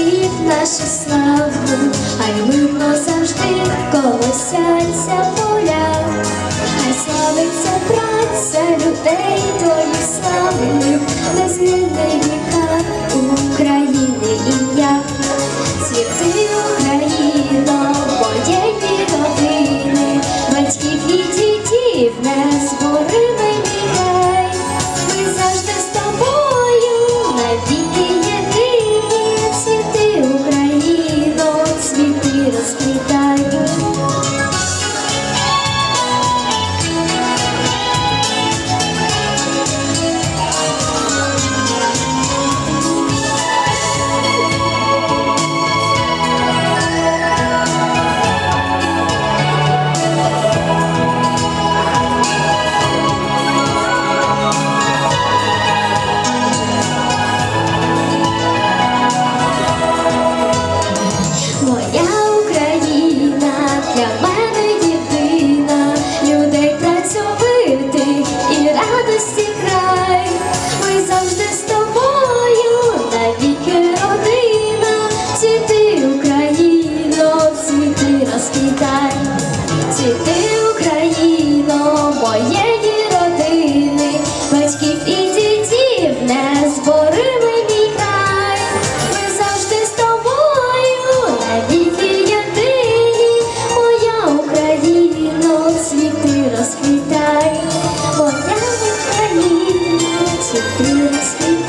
батьків нашу славу, хай мирно завжди колосяться поля, хай славиться праця людей твоїх славних, незмінний Thank you.